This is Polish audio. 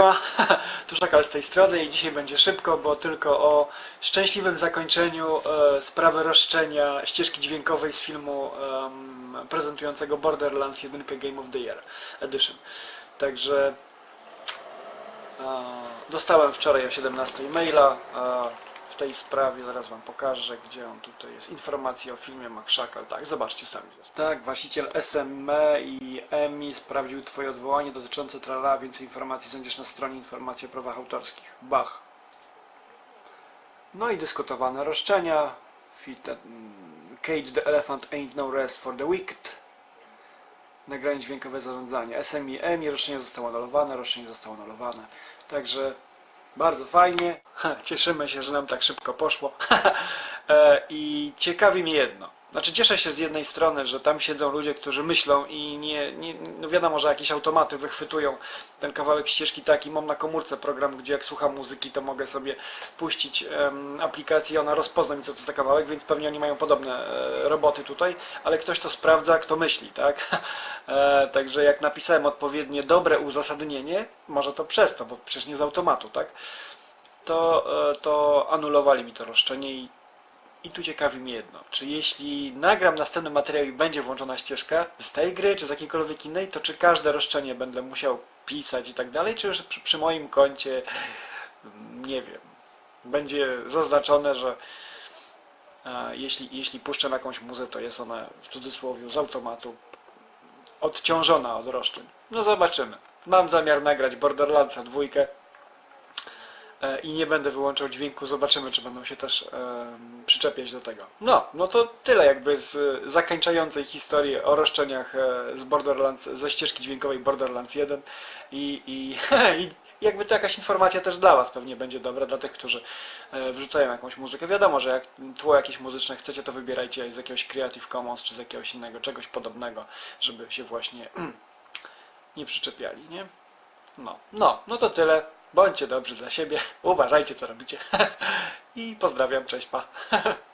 Tu Szakal z tej strony i dzisiaj będzie szybko, bo tylko o szczęśliwym zakończeniu e, sprawy roszczenia ścieżki dźwiękowej z filmu prezentującego Borderlands 1 Game of the Year Edition. Także e, dostałem wczoraj o 17 maila e, w tej sprawie, zaraz wam pokażę, gdzie on tutaj jest. Informacje o filmie Mac Szakal, tak, zobaczcie sami. Tak, właściciel SME i EMI sprawdził twoje odwołanie dotyczące trala, więcej informacji znajdziesz na stronie informacji o prawach autorskich. Bach. No i dyskutowane roszczenia. Mm, Cage the Elephant Ain't No Rest for the Wicked. Nagranie dźwiękowe zarządzanie. SMI EMI, roszczenie zostało anulowane, roszczenie zostało anulowane. Także bardzo fajnie. Cieszymy się, że nam tak szybko poszło. E, I ciekawi mnie jedno. Znaczy cieszę się z jednej strony, że tam siedzą ludzie, którzy myślą i nie, nie no wiadomo, że jakieś automaty wychwytują ten kawałek ścieżki taki. Mam na komórce program, gdzie jak słucham muzyki, to mogę sobie puścić em, aplikację i ona rozpozna mi co to za kawałek, więc pewnie oni mają podobne e, roboty tutaj, ale ktoś to sprawdza, kto myśli, tak? E, także jak napisałem odpowiednie dobre uzasadnienie, może to przez to, bo przecież nie z automatu, tak? To, e, to anulowali mi to roszczenie i i tu ciekawi mnie jedno, czy jeśli nagram następny materiał i będzie włączona ścieżka z tej gry, czy z jakiejkolwiek innej, to czy każde roszczenie będę musiał pisać i tak dalej, czy już przy, przy moim koncie, mm, nie wiem, będzie zaznaczone, że e, jeśli, jeśli puszczę jakąś muzę, to jest ona w cudzysłowie z automatu odciążona od roszczeń. No zobaczymy. Mam zamiar nagrać Borderlandsa dwójkę i nie będę wyłączał dźwięku. Zobaczymy, czy będą się też przyczepiać do tego. No, no to tyle jakby z e, zakończającej historii o roszczeniach e, z Borderlands, ze ścieżki dźwiękowej Borderlands 1 i, i, i jakby to jakaś informacja też dla Was pewnie będzie dobra, dla tych, którzy e, wrzucają jakąś muzykę. Wiadomo, że jak tło jakieś muzyczne chcecie, to wybierajcie z jakiegoś Creative Commons czy z jakiegoś innego, czegoś podobnego, żeby się właśnie nie przyczepiali, nie? No, no, no to tyle. Bądźcie dobrzy dla siebie, uważajcie co robicie. I pozdrawiam, cześć, pa.